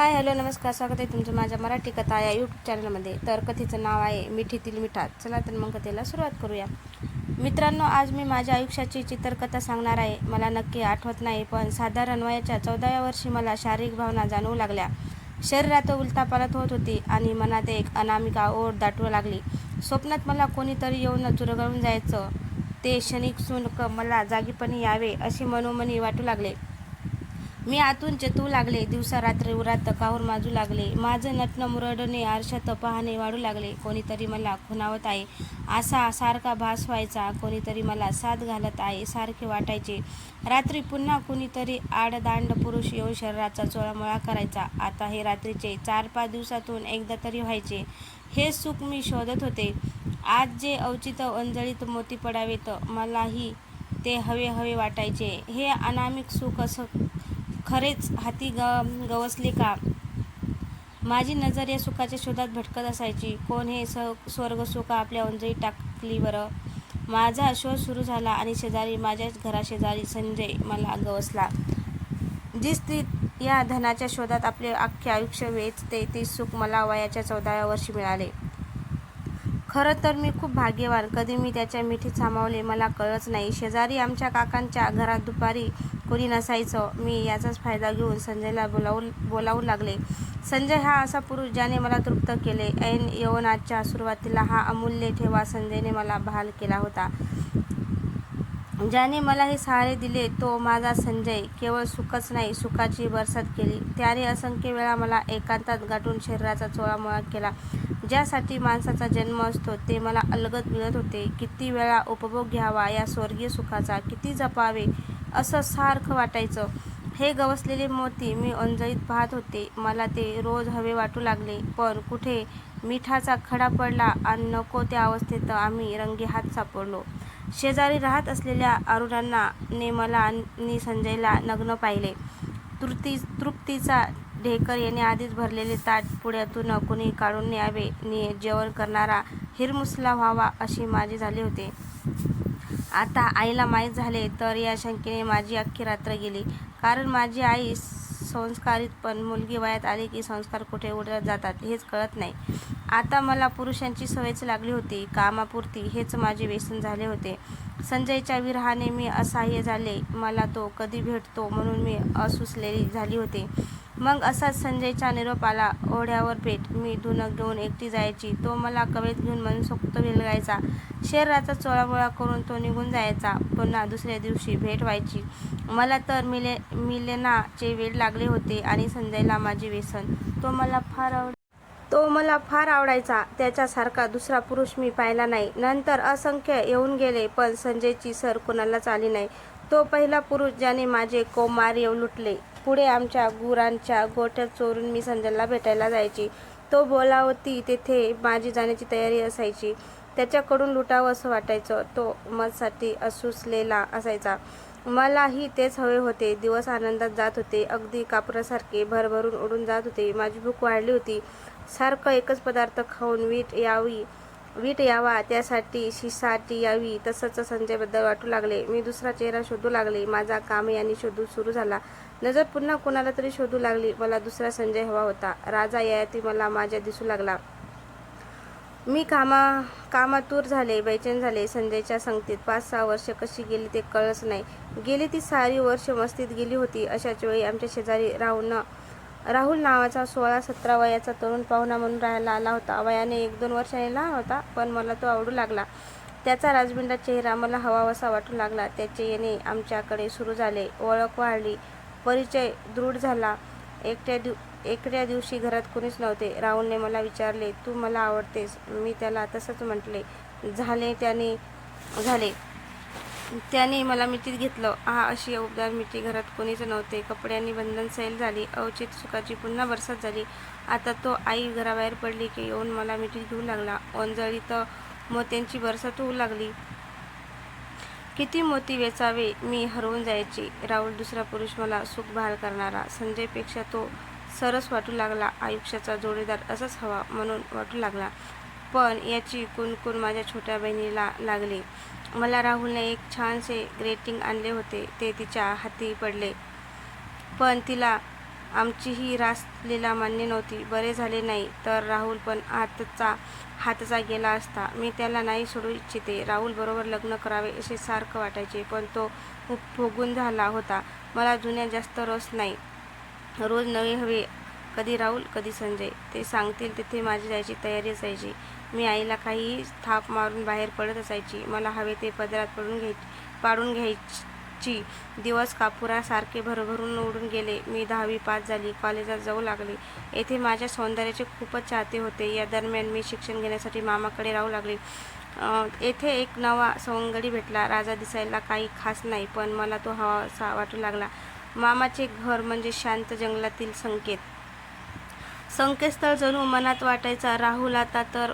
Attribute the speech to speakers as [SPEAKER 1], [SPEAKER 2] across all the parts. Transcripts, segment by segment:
[SPEAKER 1] Hi hello नमस्कार स्वागत आहे तुमचं माझ्या मराठी कथा या यूट्यूब चॅनलमध्ये तर कथेचं नाव आहे मिठीतील मिठात चला तर मग कथेला सुरुवात करूया. मित्रांनो आज मी माझ्या आयुष्याची चित्रकथा सांगणार आहे. मला नक्की आठवत नाही पण साधारण वयाच्या चौदाव्या वर्षी मला शारीरिक भावना जाणवू लागल्या. शरीरात उलतापालत होत होती आणि मनात एक अनामिका ओढ दाटू लागली. स्वप्नात मला कोणीतरी येऊन चुरगळून जायचं. ते क्षणिक सुनक मला जागीपणी यावे असे मनोमनी वाटू लागले. मी आतून चेतू लागले दिवसा रात्री उरात काहूर माजू लागले. माझं नटणं मुरडणे आरशात पाहणे वाढू लागले. कोणीतरी मला खुणावत आहे. असा सारखा भास व्हायचा. कोणीतरी मला साथ घालत आहे सारखे वाटायचे. रात्री पुन्हा कुणीतरी आडदांड पुरुष येऊन शरीराचा चोळामोळा करायचा. आता हे रात्रीचे चार पाच दिवसातून एकदा तरी व्हायचे. हे सुख मी शोधत होते. आज जे अवचित अंजळीत मोती पडावेत मलाही ते हवे हवे वाटायचे. हे अनामिक सुख असं खरेच हाती ग गवसले का? माझी नजर या सुखाच्या शोधात भटकत असायची. कोण हे स स्वर्ग सुख आपल्या अंजळी टाकली बरं? माझा शोध सुरू झाला आणि शेजारी माझ्याच घराशेजारी संजय मला गवसला. जी स्त्री या धनाच्या शोधात आपले अख्खे आयुष्य वेचते ते सुख मला वयाच्या चौदाव्या वर्षी मिळाले. खरं तर मी खूप भाग्यवान. कधी मी त्याच्या मिठीत सामावले मला कळत नाही. शेजारी आमच्या काकांच्या घरात दुपारी कोणी नसायचं. मी याचाच फायदा घेऊन संजयला बोलावू बोलावू लागले. संजय हा असा पुरुष ज्याने मला तृप्त केले. ऐन यवनाच्या सुरुवातीला हा अमूल्य ठेवा संजयने मला बहाल केला होता. ज्याने मला हे सहारे दिले तो माझा संजय. केवळ सुखच नाही सुखाची बरसात केली. त्याने असंख्य वेळा मला एकांतात गाठून शरीराचा चोळामोळा केला. ज्यासाठी माणसाचा जन्म असतो ते मला अलगद मिळत होते. किती वेळा उपभोग घ्यावा या स्वर्गीय सुखाचा किती जपावे असं सारखं वाटायचं. हे गवसलेले मोती मी अंजळीत पाहत होते. मला ते रोज हवे वाटू लागले. पण कुठे मिठाचा खडा पडला आणि नको त्या अवस्थेत आम्ही रंगेहात सापडलो. शेजारी राहत असलेल्या अरुणांना ने मला आणि संजयला नग्न पाहिले. तृप्ती तृप्तीचा ढेकर याने आधीच भरलेले ताट पुढ्यातून कुणी काढून न्यावे नि जेवण करणारा हिरमुसला व्हावा अशी माझी झाले होते. आता आईला माहीत झाले तर या शंकेने माझी अख्खी रात्र गेली. कारण माझी आई संस्कारित पण मुलगी वयात आली की संस्कार कुठे उडत जातात हेच कळत नाही. आता मला पुरुषांची सवयच लागली होती कामापुरती हेच माझे व्यसन झाले होते. संजयच्या विरहाने मी असहाय्य झाले मला तो कधी भेटतो म्हणून मी असुसलेली झाली होती. मग असाच संजयचा निरोप आला ओढ्यावर पेट मी धुणं घेऊन एकटी जायची तो मला कवेत घेऊन मनसोक्त विलगायचा शरीराचा चोळामोळा करून तो निघून जायचा पुन्हा दुसऱ्या दिवशी भेट व्हायची. मला तर मिले मिलेनाचे वेळ लागले होते आणि संजयला माझे व्यसन तो मला फार आवड तो मला फार आवडायचा. त्याच्यासारखा दुसरा पुरुष मी पाहिला नाही. नंतर असंख्य येऊन गेले पण संजयची सर कोणालाच आली नाही. तो पहिला पुरुष ज्याने माझे कौमार्य लुटले. पुढे आमच्या गुरांच्या गोठ्यात चोरून मी संजयला भेटायला जायची. तो बोलावती तेथे माझी जाण्याची तयारी असायची. त्याच्याकडून लुटावं असं वाटायचं. तो मजसाठी असुसलेला असायचा. मलाही तेच हवे होते. दिवस आनंदात जात होते. अगदी कापरासारखे भरभरून उडून जात होते. माझी भूक वाढली होती. सारखं एकच पदार्थ खाऊन वीट यावी. वीट यावा त्यासाठी शिसाठी यावी. तसंच संजयबद्दल वाटू लागले. मी दुसरा चेहरा शोधू लागले. माझा काम यांनी शोधू सुरू झाला. नजर पुन्हा कोणाला तरी शोधू लागली. मला दुसरा संजय हवा होता. राजा ययाती मला माझ्या दिसू लागला. मी कामा कामातूर झाले बैचेन झाले. संजयच्या संगतीत पाच सहा वर्ष कशी गेली ते कळच नाही. गेली ती सारी वर्ष मस्तीत गेली होती. अशाच वेळी आमच्या शेजारी राहून राहुल नावाचा सोळा सतरा वयाचा तरुण पाहुणा म्हणून राहायला आला होता. वयाने एक दोन वर्षांनी लहान होता पण मला तो आवडू लागला. त्याचा राजबिंडा चेहरा मला हवावासा वाटू लागला. त्याचे येणे आमच्याकडे सुरू झाले. ओळख वाढली. परिचय दृढ झाला. एकट्या दिव एकट्या दिवशी घरात कोणीच नव्हते. राहुलने मला विचारले तू मला आवडतेस. मी त्याला तसंच म्हटले. झाले त्याने झाले. त्याने मला मिठीत घेतलं. हा अशी उबदार मिठी घरात कोणीच नव्हते. कपड्यांनी बंधन सैल झाली. अवचित सुखाची पुन्हा बरसात झाली. आता तो आई घराबाहेर पडली की येऊन मला मिठीत घेऊ लागला. ओंजळीत मोत्यांची बरसात होऊ लागली. किती मोती वेचावे मी हरवून जायचे. राहुल दुसरा पुरुष मला सुख बहाल करणारा. संजयपेक्षा तो सरस वाटू लागला. आयुष्याचा जोडीदार असाच हवा म्हणून वाटू लागला. पण याची कुणकुण माझ्या छोट्या बहिणीला लागली. मला राहुलने एक छानसे ग्रेटिंग आणले होते. ते तिच्या हाती पडले. पण तिला आमचीही रास लीला मान्य नव्हती. बरे झाले नाही तर राहुल पण हातचा हातचा गेला असता. मी त्याला नाही सोडू इच्छिते. राहुल बरोबर लग्न करावे असे सारखं वाटायचे पण तो भोगून झाला होता. मला जुन्या जास्त रस नाही. रोज नवे हवे. कधी राहुल कधी संजय. ते सांगतील तिथे माझी जायची तयारी असायची. मी आईला काही थाप मारून बाहेर पडत असायची. मला हवे ते पदरात पडून घ्याय पाडून घ्यायची. दिवस कापुरासारखे भरभरून उडून गेले. मी दहावी पास झाली कॉलेजात जाऊ लागले. येथे माझ्या सौंदर्याचे खूपच चाहते होते. या दरम्यान मी शिक्षण घेण्यासाठी मामाकडे राहू लागले. येथे एक नवा सवंगडी भेटला. राजा दिसायला काही खास नाही पण मला तो हवासा वाटू लागला. मामाचे घर म्हणजे शांत जंगलातील संकेत. संकेतस्थळ जणू मनात वाटायचा राहुल आता तर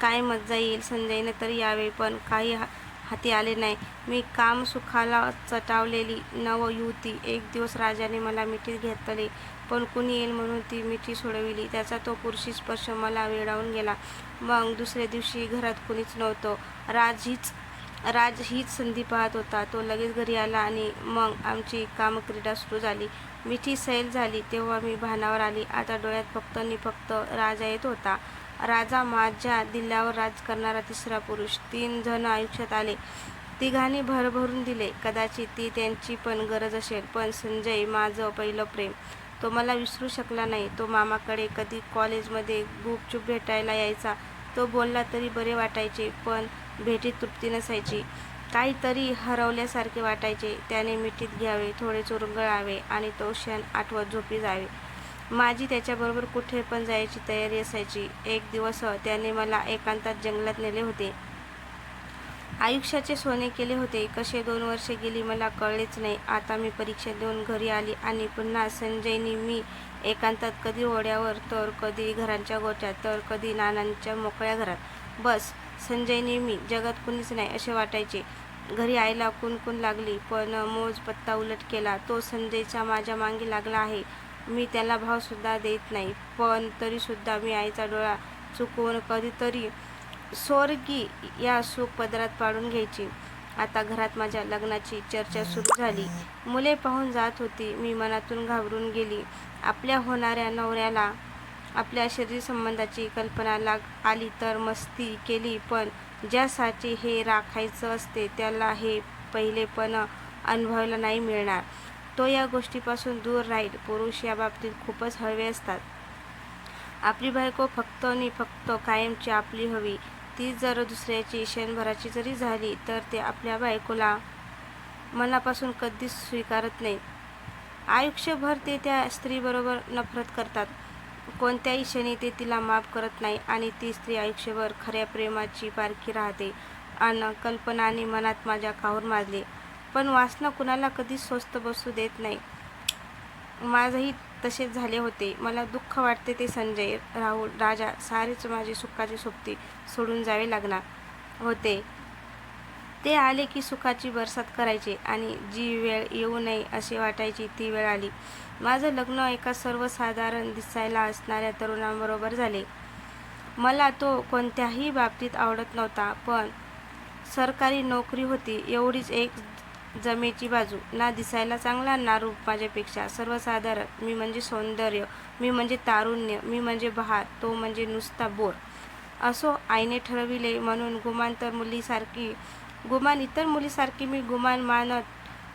[SPEAKER 1] काय मज्जा येईल संजयने तरी यावे पण काही हा- हाती आले नाही. मी काम सुखाला चटावलेली नवयुवती एक दिवस राजाने मला मिठीत घेतली पण कुणी येईल म्हणून ती मिठी सोडविली. त्याचा तो पुरुषी स्पर्श मला वेडावून गेला. मग दुसऱ्या दिवशी घरात कुणीच नव्हतं. राज हीच राज हीच संधी पाहत होता. तो लगेच घरी आला आणि मग आमची कामक्रीडा सुरू झाली. मिठी सैल झाली. तेव्हा मी भानावर आली. आता डोळ्यात फक्त नि फक्त राजा येत होता. राजा माझ्या दिल्ल्यावर राज करणारा तिसरा पुरुष. तीन जण आयुष्यात आले. तिघांनी भरभरून दिले. कदाचित ती त्यांची पण गरज असेल. पण संजय माझं पहिलं प्रेम. तो मला विसरू शकला नाही. तो मामाकडे कधी कॉलेजमध्ये गुपचूप भेटायला यायचा. तो बोलला तरी बरे वाटायचे पण भेटीत तृप्ती नसायची. काहीतरी हरवल्यासारखे वाटायचे. त्याने मिठीत घ्यावे थोडे चुरंगळावे आणि तो क्षण आठवत झोपी जावे. माझी त्याच्याबरोबर कुठे पण जायची तयारी असायची. एक दिवस त्याने मला एकांतात जंगलात नेले होते. आयुष्याचे सोने केले होते. कसे दोन वर्षे गेली मला कळलेच नाही. आता मी परीक्षा देऊन घरी आली आणि पुन्हा संजयनी मी एकांतात कधी ओढ्यावर तर कधी घरांच्या गोट्यात तर कधी नानांच्या मोकळ्या घरात. बस संजयने मी. जगात कुणीच नाही असे वाटायचे. घरी आईला कुणकुण लागली पण मोज पत्ता उलट केला. तो संजयचा माझ्या मागे लागला आहे. मी त्याला भावसुद्धा देत नाही. पण तरीसुद्धा मी आईचा डोळा चुकवून कधीतरी स्वर्गी या सुख पदरात पाडून घ्यायची. आता घरात माझ्या लग्नाची चर्चा सुरू झाली. मुले पाहून जात होती. मी मनातून घाबरून गेली. आपल्या होणाऱ्या नवऱ्याला आपल्या शरीर संबंधाची कल्पना लाग आली तर मस्ती केली. पण ज्यासाठी हे राखायचं असते त्याला हे पहिले पण अनुभवायला नाही मिळणार. तो या गोष्टीपासून दूर राहील. पुरुष या बाबतीत खूपच हळवे असतात. आपली बायको फक्त आणि फक्त कायमची आपली हवी. ती जर दुसऱ्याची क्षणभराची जरी झाली तर ते आपल्या बायकोला मनापासून कधीच स्वीकारत नाही. आयुष्यभर ते त्या स्त्रीबरोबर नफरत करतात. कोणत्याही क्षणी ते तिला माफ करत नाही आणि ती स्त्री आयुष्यभर खऱ्या प्रेमाची पारखी राहते. आणि कल्पनाने मनात माझ्या काहूर माजले? पण वासना कुणाला कधीच स्वस्त बसू देत नाही. माझंही तसेच झाले होते. मला दुःख वाटते ते संजय राहुल राजा सारेच माझे सुखाचे सोबती सोडून जावे लागणार होते. ते आले की सुखाची बरसात करायचे आणि जी वेळ येऊ नये असे वाटायची ती वेळ आली. माझं लग्न एका सर्वसाधारण दिसायला असणाऱ्या तरुणाबरोबर झाले. मला तो कोणत्याही बाबतीत आवडत नव्हता पण सरकारी नोकरी होती एवढीच एक जमेची बाजू. ना दिसायला चांगला ना रूप माझ्यापेक्षा सर्वसाधारण. मी म्हणजे सौंदर्य. मी म्हणजे तारुण्य. मी म्हणजे बहार. तो म्हणजे नुसता बोर. असो आईने ठरविले म्हणून गुमान तर मुलीसारखी. गुमान इतर मुलीसारखी मी गुमान मानत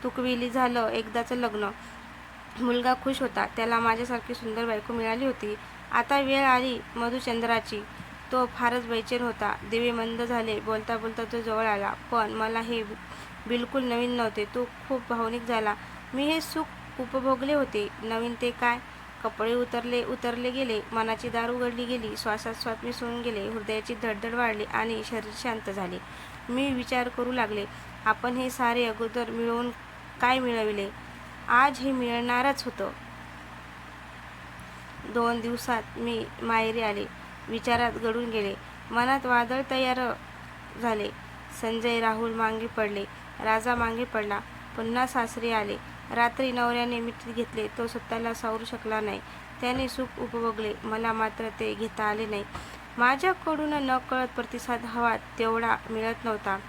[SPEAKER 1] तुकविली झालं एकदाचं लग्न. मुलगा खुश होता. त्याला माझ्यासारखी सुंदर बायको मिळाली होती. आता वेळ आली मधुचंद्राची. तो फारच बेचैन होता. दिवे मंद झाले. बोलता बोलता तो जवळ आला. पण मला हे बिलकुल नवीन नव्हते. तो खूप भावनिक झाला. मी हे सुख उपभोगले होते. नवीन ते काय? कपडे उतरले उतरले गेले. मनाची दार उघडली गेली. श्वासात श्वास मिसळून गेले. हृदयाची धडधड वाढली आणि शरीर शांत झाले. मी विचार करू लागले आपण हे सारे अगोदर मिळवून काय मिळविले? आज हे मिळणारच होतं. दोन दिवसात मी माहेरी आले. विचारात गडून गेले. मनात वादळ तयार झाले. संजय राहुल मांगे पडले. राजा मागे पडला. पुन्हा सासरे आले. रात्री नवऱ्याने मिठीत घेतले. तो स्वतःला सावरू शकला नाही. त्याने सुख उपभोगले. मला मात्र ते घेता आले नाही. माझ्याकडून न कळत प्रतिसाद हवा तेवढा मिळत नव्हता.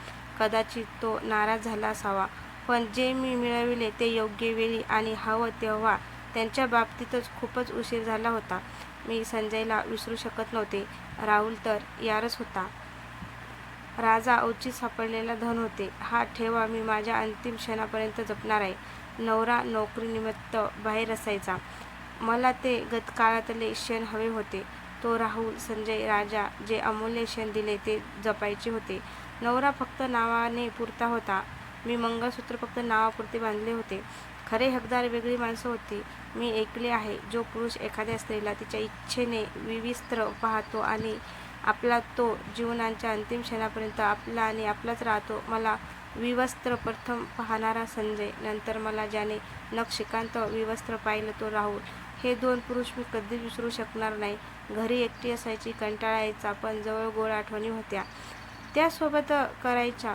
[SPEAKER 1] कदाचित तो नाराज झाला असावा. पण जे मी मिळविले ते योग्य वेळी आणि हवं तेव्हा त्यांच्या बाबतीतच खूपच उशीर झाला होता. मी संजयला विसरू शकत नव्हते. राहुल तर यारच होता. राजा अवचित सापडलेला धन होते. हा ठेवा मी माझ्या अंतिम क्षणापर्यंत जपणार आहे. नवरा नोकरीनिमित्त बाहेर असायचा. मला ते गतकाळातले क्षण हवे होते. तो राहुल संजय राजा जे अमूल्य क्षण दिले ते जपायचे होते. नवरा फक्त नावाने पुरता होता. मी मंगळसूत्र फक्त नावापुरते बांधले होते. खरे हकदार वेगळी माणसं होती. मी ऐकले आहे. जो पुरुष एखाद्या स्त्रीला तिच्या इच्छेने विविस्त्र पाहतो आणि आपला तो जीवनाच्या अंतिम क्षणापर्यंत आपला आणि आपलाच राहतो. मला विवस्त्र प्रथम पाहणारा संजय नंतर मला ज्याने नक्षिकांत विवस्त्र पाहिलं तो राहुल. हे दोन पुरुष मी कधीच विसरू शकणार नाही. घरी एकटी असायची कंटाळा यायचा पण जवळ गोड आठवणी होत्या. त्यासोबत करायच्या.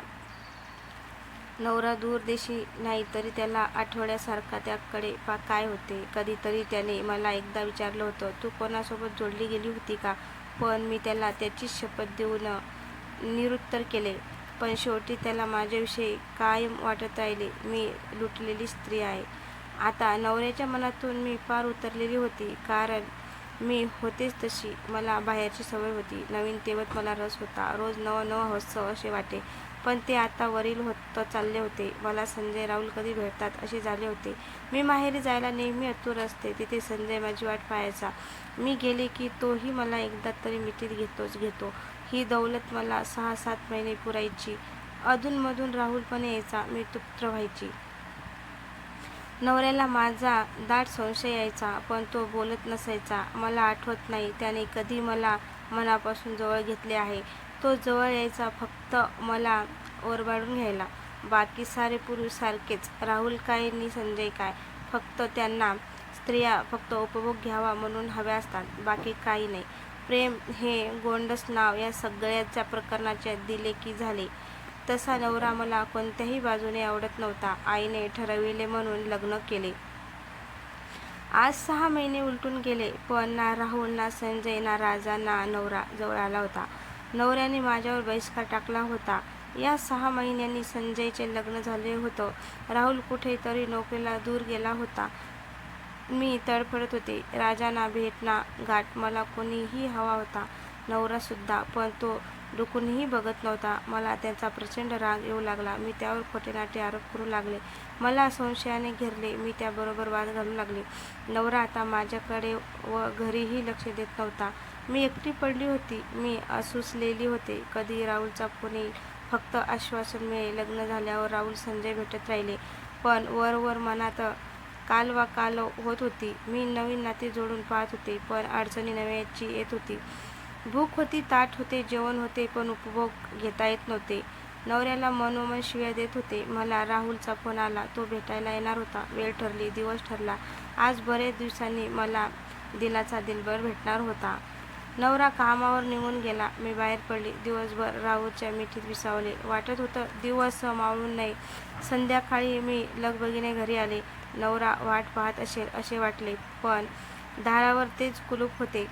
[SPEAKER 1] नवरा दूरदेशी नाही तरी त्याला आठवड्यासारखा त्याकडे पा काय होते? कधीतरी त्याने मला एकदा विचारलं होतं तू कोणासोबत जोडली गेली होती का? पण मी त्याला त्याची शपथ देऊन निरुत्तर केले. पण शेवटी त्याला माझ्याविषयी कायम वाटत राहिले. मी लुटलेली स्त्री आहे. आता नवऱ्याच्या मनातून मी फार उतरलेली होती. कारण मी होतेच तशी. मला बाहेरची सवय होती. नवीन तेवत मला रस होता. रोज नवं नवं हसं असे वाटे. पण ते आता वरील होत चालले होते. मला संजय राहुल कधी भेटतात असे झाले होते. मी माहेरी जायला नेहमी अतुर असते. तिथे संजय माझी वाट पाहायचा. मी गेले की तोही मला एकदा तरी मिठीत घेतोच घेतो. ही दौलत मला सहा सात महिने पुरायची. अधूनमधून राहुल पण यायचा. मी तृप्त व्हायची. नवऱ्याला माझा दाट संशय यायचा पण तो बोलत नसायचा. मला आठवत नाही. त्याने कधी मला मनापासून जवळ घेतले आहे. तो जवळ यायचा फक्त मला ओरबाडून घ्यायला. बाकी सारे पुरुष सारखेच. राहुल काय नि संजय काय? फक्त त्यांना स्त्रिया फक्त उपभोग घ्यावा म्हणून हव्या असतात. बाकी काही नाही. प्रेम हे गोंडस नाव या सगळ्याच्या प्रकरणाचे दिले की झाले. तसा नवरा मला कोणत्याही बाजूने आवडत नव्हता. आईने ठरविले म्हणून लग्न केले. आज सहा महिने उलटून गेले पण ना राहुल ना संजय ना राजा ना नवरा जवळ आला होता. नवऱ्याने माझ्यावर बहिष्कार टाकला होता. या सहा महिन्यांनी संजयचे लग्न झाले होतं. राहुल कुठेतरी नोकरीला दूर गेला होता. मी तडफडत होते. राजांना भेटना गाठ मला कोणीही हवा होता. नवरासुद्धा पण तो डुकूनही बघत नव्हता. मला त्यांचा प्रचंड राग येऊ लागला. मी त्यावर खोटेनाटे आरोप करू लागले. मला संशयाने घेरले. मी त्याबरोबर वाद घालू लागले. नवरा आता माझ्याकडे व घरीही लक्ष देत नव्हता. मी एकटी पडली होती. मी असुसलेली होते. कधी राहुलचा फोन येईल फक्त आश्वासन मिळेल. लग्न झाल्यावर राहुल संजय भेटत राहिले पण वरवर मनात कालवा काल होत होती. मी नवीन नाते जोडून पाहत होते पण अडचणी नव्याची येत होती. भूक होती ताट होते जेवण होते पण उपभोग घेता येत नव्हते. नवऱ्याला मनोमन शिव्या देत होते. मला राहुलचा फोन आला. तो भेटायला येणार होता. वेळ ठरली दिवस ठरला. आज बरेच दिवसांनी मला दिलाचा दिलबर भेटणार होता. नवरा कामावर निघून गेला. मी बाहेर पडली. दिवसभर राहुलच्या मिठीत विसावले. वाटत होतं दिवस मावळून नाही. संध्याकाळी मी लगबगीने घरी आले. नवरा वाट पाहत असेल असे वाटले. पण दारावर तेच कुलूप होते.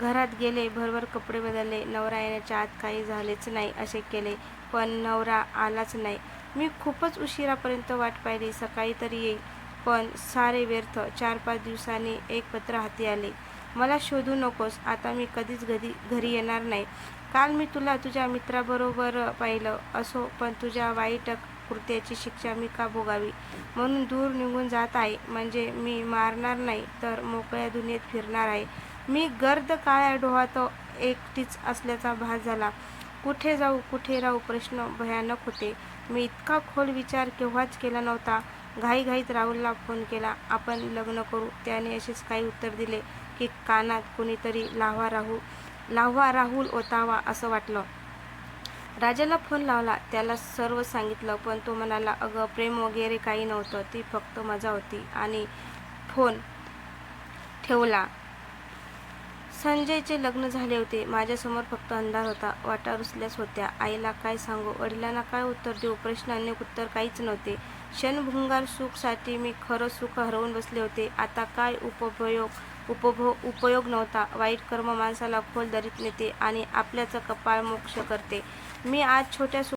[SPEAKER 1] घरात गेले भरभर कपडे बदलले. नवरा येण्याच्या आत काही झालेच नाही असे केले. पण नवरा आलाच नाही. मी खूपच उशिरापर्यंत वाट पाहिली. सकाळी तरी येईल पण सारे व्यर्थ. चार पाच दिवसांनी एक पत्र हाती आले. मला शोधू नकोस आता मी कधीच घरी घरी येणार नाही. काल मी तुला तुझ्या मित्राबरोबर पाहिलं असो पण तुझ्या वाईट कृत्याची शिक्षा मी का भोगावी? म्हणून दूर निघून जात आहे. म्हणजे मी मारणार नाही तर मोकळ्या दुनियेत फिरणार आहे. मी गर्द काळ्या डोहात एकटीच असल्याचा भास झाला. कुठे जाऊ कुठे राहू प्रश्न भयानक होते. मी इतका खोल विचार केव्हाच केला नव्हता. घाईघाईत राहुलला फोन केला आपण लग्न करू त्याने असेच काही उत्तर दिले. की कानात कुणीतरी लाव्हा राहू लाव्हा राहुल ओतावा असं वाटलं. राजाला फोन लावला त्याला सर्व सांगितलं पण तो म्हणाला अगं प्रेम वगैरे काही नव्हतं ती फक्त मजा होती. आणि फोन ठेवला. संजयचे लग्न झाले होते माझ्यासमोर फक्त अंधार होता वाटा रुसल्याच होत्या. आईला काय सांगू वडिलांना काय उत्तर देऊ प्रश्न अनेक उत्तर काहीच नव्हते. क्षणभुंगार सुखसाठी मी खरं सुख हरवून बसले होते. आता काय उपयोग उपभो उपयोग नव्हता. वाईट कर्म माणसाला खोल दरीत नेते आणि आपल्याचं कपाळ मोक्ष करते. मी आज छोट्या